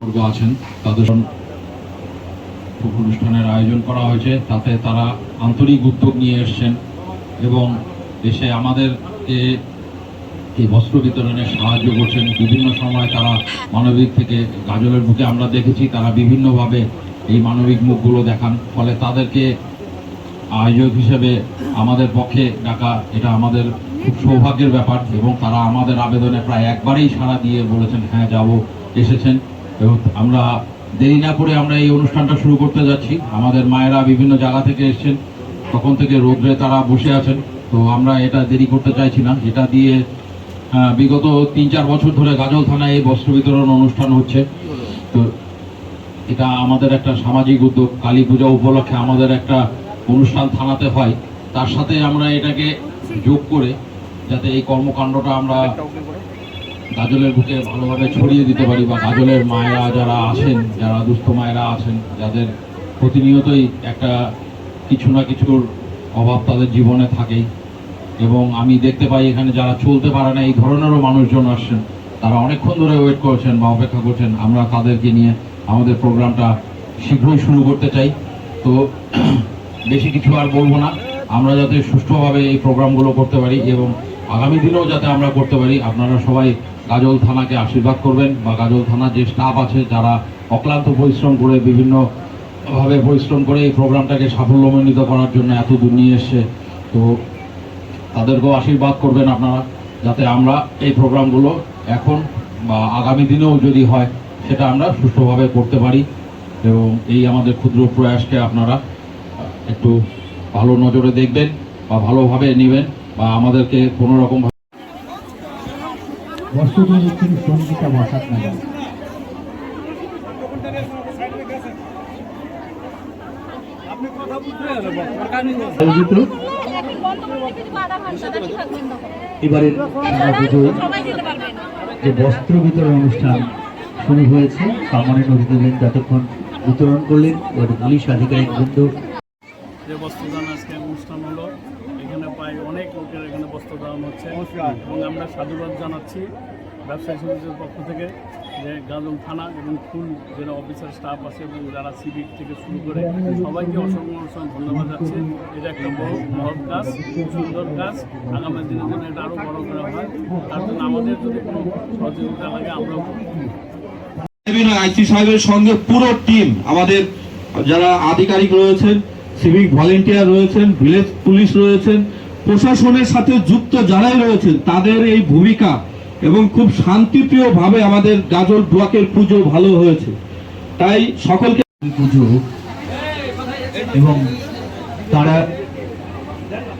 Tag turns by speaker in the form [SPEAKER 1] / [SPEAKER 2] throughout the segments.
[SPEAKER 1] বর্গ আছেন। তাদের অনুষ্ঠানের আয়োজন করা হয়েছে, তাতে তারা আন্তরিক উদ্যোগ নিয়ে এসছেন এবং এসে আমাদেরকে এই বস্ত্র বিতরণে সাহায্য করছেন। বিভিন্ন সময় তারা মানবিক থেকে গাজলের বুকে আমরা দেখেছি, তারা বিভিন্নভাবে এই মানবিক মুখগুলো দেখান। ফলে তাদেরকে আয়োজক হিসেবে আমাদের পক্ষে ডাকা, এটা আমাদের খুব সৌভাগ্যের ব্যাপার এবং তারা আমাদের আবেদনে প্রায় একবারেই সাড়া দিয়ে বলেছেন হ্যাঁ যাব। এসেছেন। এবং আমরা দেরি না করে আমরা এই অনুষ্ঠানটা শুরু করতে যাচ্ছি। আমাদের মায়েরা বিভিন্ন জায়গা থেকে এসেছেন। তখন থেকে রোদ্রে তারা বসে আছেন। তো আমরা এটা দেরি করতে চাইছি না। এটা দিয়ে বিগত তিন চার বছর ধরে গাজল থানায় এই বস্ত্র বিতরণ অনুষ্ঠান হচ্ছে। তো এটা আমাদের একটা সামাজিক উদ্যোগ। কালী পূজা উপলক্ষে আমাদের একটা অনুষ্ঠান থানাতে হয়। তার সাথে আমরা এটাকে যোগ করে যাতে এই কর্মকাণ্ডটা আমরা গাজলের বুকে ভালোভাবে ছড়িয়ে দিতে পারি বা গাজলের মায়েরা যারা আছেন, যারা দুস্থ মায়েরা আছেন, যাদের প্রতিনিয়তই একটা কিছু না কিছুর অভাব তাদের জীবনে থাকেই। এবং আমি দেখতে পাই এখানে যারা চলতে পারে না, এই ধরনেরও মানুষজন আসছেন। তারা অনেকক্ষণ ধরে ওয়েট করছেন বা অপেক্ষা করছেন। আমরা তাদেরকে নিয়ে আমাদের প্রোগ্রামটা শীঘ্রই শুরু করতে চাই। তো বেশি কিছু আর বলব না। আমরা যাতে সুষ্ঠুভাবে এই প্রোগ্রামগুলো করতে পারি এবং আগামী দিনেও যাতে আমরা করতে পারি, আপনারা সবাই গাজল থানাকে আশীর্বাদ করবেন বা গাজল থানার যে স্টাফ আছে যারা অক্লান্ত পরিশ্রম করে বিভিন্ন ভাবে পরিশ্রম করে এই প্রোগ্রামটাকে সাফল্যমণ্ডিত করার জন্য এত দূর নিয়ে এসছে, তো তাদেরকেও আশীর্বাদ করবেন আপনারা যাতে আমরা এই প্রোগ্রামগুলো এখন বা আগামী দিনেও যদি হয় সেটা আমরা সুষ্ঠুভাবে করতে পারি এবং এই আমাদের ক্ষুদ্র প্রয়াসকে আপনারা একটু ভালো নজরে দেখবেন বা ভালোভাবে নেবেন বা আমাদেরকে কোনো রকম
[SPEAKER 2] বস্তুত হচ্ছেন সঙ্গীতা বসাত নাগাল এবারের যে বস্ত্র বিতরণ অনুষ্ঠান শুরু হয়েছে। সম্মানের অতিথিবৃন্দ যতক্ষণ বিতরণ করলেন। এবার পুলিশ আধিকারিক বৃন্দ
[SPEAKER 3] যে বস্ত্রদান আজকে অনুষ্ঠান হলো এখানে প্রায় অনেক লোকের এখানে বস্ত্রদান হচ্ছে। এবং আমরা সাধুবাদ জানাচ্ছি ব্যবসায়ী সমিতির পক্ষ থেকে যে গাজল থানা এবং ফুল যারা অফিসার স্টাফ আছে এবং যারা সিভিক থেকে শুরু করে সবাইকে অসংখ্য অসংখ্য ধন্যবাদ যাচ্ছে এটা একটা বড় মহৎ কাজ সুন্দর কাজ। আগামী দিনের জন্য এটা আরও বড় করা হয়। তার জন্য আমাদের যদি কোনো সহযোগিতা লাগে আমরাও
[SPEAKER 4] আইসি সাহেবের সঙ্গে পুরো টিম আমাদের যারা আধিকারিক রয়েছেন সিভিক ভলেন্টিয়ার রয়েছেন ভিলেজ পুলিশ রয়েছেন, প্রশাসনের সাথে যুক্ত যারাই রয়েছেন, তাদের এই ভূমিকা এবং খুব শান্তিপ্রিয় ভাবে আমাদের গাজল ব্লকের পুজো ভালো হয়েছে। তাই সকলকে
[SPEAKER 2] পুজো এবং তারা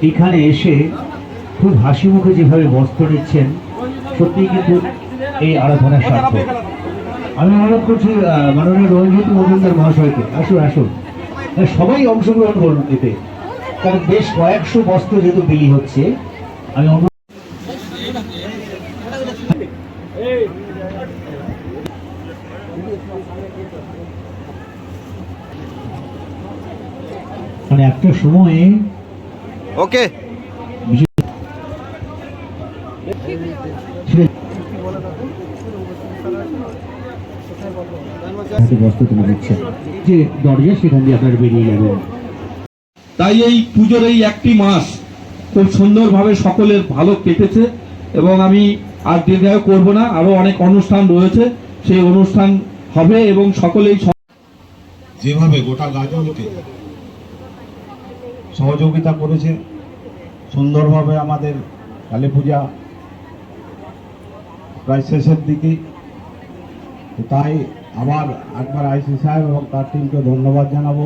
[SPEAKER 2] এখানে এসে খুব হাসি মুখে যেভাবে বস্ত্র নিচ্ছেন সত্যি কিন্তু এই আরাধনার সার্থক আমি অনুরোধ করছি মাননীয় রঞ্জিত মজুমদার মহাশয়কে, আসুন আসুন। সবাই অংশগ্রহণ করুন এতে। কারণ বেশ কয়েকশো বস্ত্র যেহেতু বিলি হচ্ছে আমি মানে একটা সময়ে
[SPEAKER 5] ওকে
[SPEAKER 2] হাতে বস্ত্র তুলে দিচ্ছেন যে দরজা সেখান দিয়ে আপনারা বেরিয়ে যাবেন
[SPEAKER 4] তাই এই পুজোর এই একটি মাস খুব সুন্দরভাবে সকলের ভালো কেটেছে এবং আমি আর দীর্ঘায়ু করব না আরও অনেক অনুষ্ঠান রয়েছে সেই অনুষ্ঠান হবে এবং সকলেই
[SPEAKER 6] যেভাবে গোটা গাজলকে সহযোগিতা করেছে সুন্দরভাবে আমাদের কালী পূজা প্রায় শেষের দিকে তাই আবার একবার আইসি সাহেব এবং তার টিমকে ধন্যবাদ জানাব।